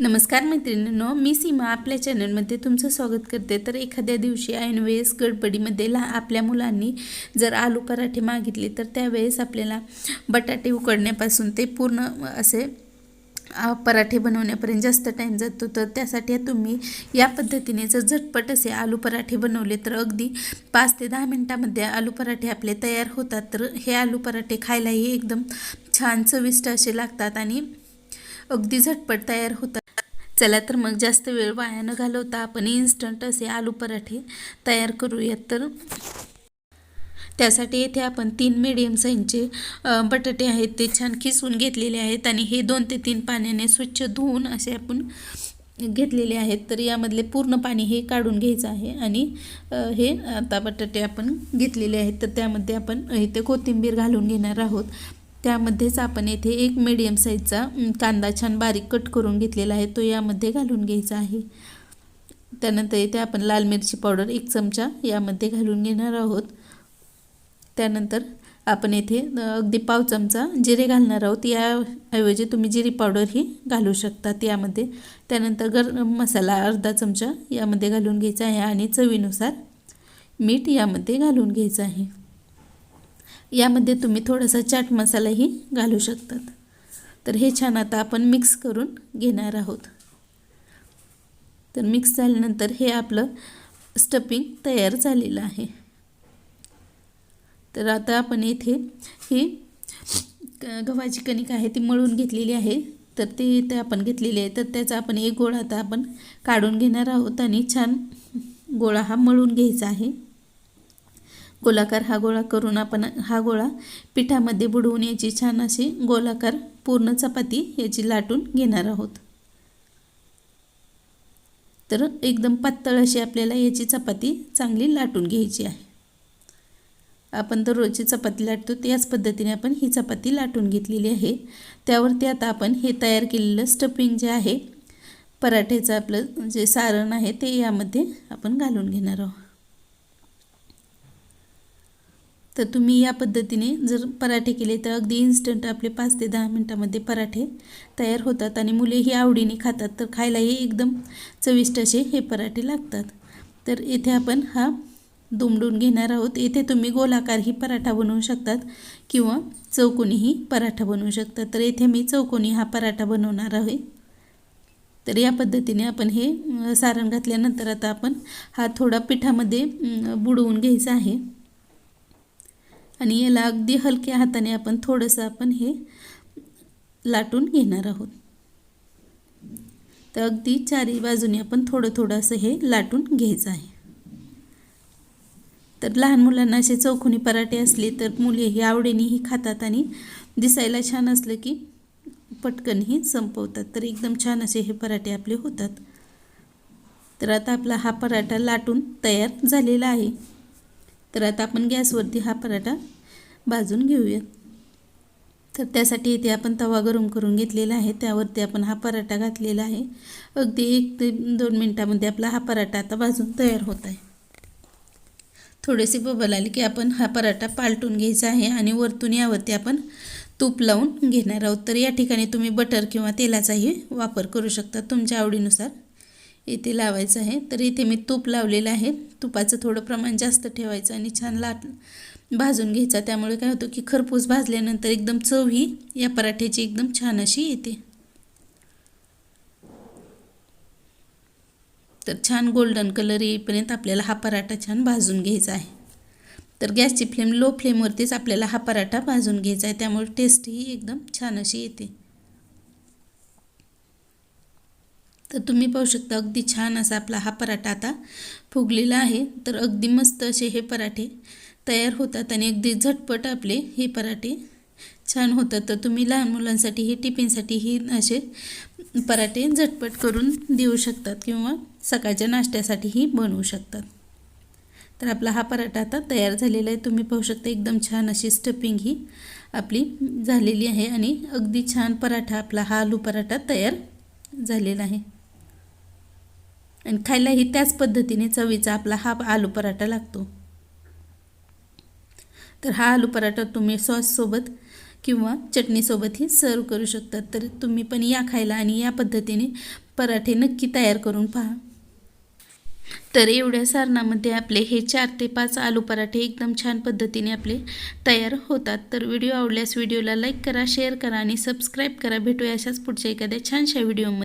नमस्कार मैत्रिणींनो मी सीमा आपल्या चॅनलमध्ये तुमचं स्वागत करते. तर एखाद्या दिवशी ऐनवेळेस गडबडीमध्ये लहा आपल्या मुलांनी जर आलू पराठे मागितले तर त्यावेळेस आपल्याला बटाटे उकडण्यापासून ते पूर्ण असे पराठे बनवण्यापर्यंत जास्त टाईम जातो. तर त्यासाठी तुम्ही या पद्धतीने जर झटपट असे आलू पराठे बनवले तर अगदी पाच ते दहा मिनटामध्ये आलू पराठे आपले तयार होतात. तर हे आलू पराठे खायलाही एकदम छान चविष्ट असे लागतात आणि अगदी झटपट तयार होतात. चला तर मग जास्त वेळ वाया न घालवता आपण इन्स्टंट असे आलू पराठे तयार करूयात. तर त्यासाठी येथे आपण तीन मीडियम साईजचे बटाटे आहेत ते छान किसून घेतलेले आहेत आणि हे दोन ते तीन पाण्याने स्वच्छ धुवून असे आपण घेतलेले आहेत. तर यामधले पूर्ण पाणी हे काढून घ्यायचं आहे आणि हे आता बटाटे आपण घेतलेले आहेत. तर त्यामध्ये आपण इथे कोथिंबीर घालून घेणार आहोत. त्यामध्येच आपण येथे एक मिडियम साईजचा कांदा छान बारीक कट करून घेतलेला आहे. तो यामध्ये घालून घ्यायचा आहे. त्यानंतर येथे आपण लाल मिरची पावडर एक चमचा यामध्ये घालून घेणार आहोत. त्यानंतर आपण येथे अगदी पाव चमचा जिरे घालणार आहोत. याऐवजी तुम्ही जिरी पावडर ही घालू शकता यामध्ये. त्यानंतर गरम मसाला अर्धा चमचा यामध्ये घालून घ्यायचा आहे आणि चवीनुसार मीठ यामध्ये घालून घ्यायचं आहे. यामध्ये तुम्ही थोडासा चाट मसालाही घालू शकतात. तर हे छान आता आपण मिक्स करून घेणार आहोत. तर मिक्स झाल्यानंतर हे आपलं स्टफिंग तयार झालेलं आहे. तर आता आपण येथे ही क- गव्हाची कणिक आहे ती मळून घेतलेली आहे. तर ते इथे आपण घेतलेली आहे. तर त्याचा आपण एक गोळा आता आपण काढून घेणार आहोत आणि छान गोळा हा मळून घ्यायचा आहे. गोलाकार हा गोळा करून आपण हा गोळा पिठामध्ये बुडवून याची छान अशी गोलाकार पूर्ण चपाती याची लाटून घेणार आहोत. तर एकदम पातळ अशी आपल्याला याची चपाती चांगली लाटून घ्यायची आहे. आपण दररोजची चपाती लाटतो त्याच पद्धतीने आपण ही चपाती लाटून घेतलेली आहे. त्यावरती आता आपण हे तयार केलेलं स्टफिंग जे आहे पराठ्याचं आपलं जे सारण आहे ते यामध्ये आपण घालून घेणार आहोत. तर तुम्ही या पद्धतीने जर पराठे केले तर अगदी इन्स्टंट आपले पाच ते दहा मिनटामध्ये पराठे तयार होतात आणि मुलेही आवडीने खातात. तर खायलाही एकदम चविष्ट असे हे पराठे लागतात. तर येथे आपण हा दुमडून घेणार आहोत. येथे तुम्ही गोलाकारही पराठा बनवू शकतात किंवा चौकोनीही पराठा बनवू शकतात. तर येथे मी चौकोनी हा पराठा बनवणार आहे. तर या पद्धतीने आपण हे सारण घातल्यानंतर आता आपण हा थोडा पिठामध्ये बुडवून घ्यायचा आहे. आणि याला अगदी हलक्या हाताने आपण थोडंसं आपण हे लाटून घेणार आहोत. तर अगदी चारी बाजूने आपण थोडं थोडं असं हे लाटून घ्यायचं आहे. तर लहान मुलांना असे चौकोनी पराठे असले तर मुले हे आवडीनेही खातात आणि दिसायला छान असलं की पटकनही संपवतात. तर एकदम छान असे हे पराठे आपले होतात. तर आता आपला हा पराठा लाटून तयार झालेला आहे. तर आता आपण गॅसवरती हा पराठा भाजून घेऊयात तर त्यासाठी इथे आपण तवा गरम करून घेतलेला आहे. त्यावरती आपण हा पराठा घातलेला आहे. अगदी एक ते दोन मिनटामध्ये आपला हा पराठा आता भाजून तयार होत आहे. थोडेसे बबल आले की आपण हा पराठा पालटून घ्यायचा आहे आणि वरतून यावरती आपण तूप लावून घेणार आहोत. तर या ठिकाणी तुम्ही बटर किंवा तेलाचाही वापर करू शकता. तुमच्या आवडीनुसार. इथे लावायचं आहे. तर इथे मी तूप लावलेलं आहे. तुपाचं थोडं प्रमाण जास्त ठेवायचं आणि छान लाट भाजून घ्यायचा. त्यामुळे काय होतं की खरपूस भाजल्यानंतर एकदम चव ही या पराठ्याची एकदम छान अशी येते. तर छान गोल्डन कलर येईपर्यंत आपल्याला हा पराठा छान भाजून घ्यायचा आहे. तर गॅसची फ्लेम लो फ्लेमवरतीच आपल्याला हा पराठा भाजून घ्यायचा आहे. त्यामुळे टेस्टही एकदम छान अशी येते. तर तुम्ही पाहू शकता अगदी छान असा आपला हा पराठा आता फुगलेला आहे. तर अगदी मस्त असे हे पराठे तयार होतात आणि अगदी झटपट आपले हे पराठे छान होतात. तर तुम्ही लहान मुलांसाठी हे टिफिनसाठी ही असे पराठे झटपट करून देऊ शकतात किंवा सकाळच्या नाश्त्यासाठीही बनवू शकतात. तर आपला हा पराठा आता तयार झालेला आहे. तुम्ही पाहू शकता एकदम छान अशी स्टफिंग ही आपली झालेली आहे आणि अगदी छान पराठा आपला हा आलू पराठा तयार झालेला आहे. आणि खायलाही त्याच पद्धतीने चवीचा आपला हा आलू पराठा लागतो. तर हा आलू पराठा तुम्ही सॉससोबत किंवा चटणीसोबतही सर्व करू शकतात तर तुम्ही पण या खायला आणि या पद्धतीने पराठे नक्की तयार करून पहा. तर एवढ्या सारणामध्ये आपले हे चार ते पाच आलू पराठे एकदम छान पद्धतीने आपले तयार होतात. तर व्हिडिओ आवडल्यास व्हिडिओला लाईक करा शेअर करा आणि सबस्क्राईब करा. भेटूया अशाच पुढच्या एखाद्या छानशा व्हिडिओमध्ये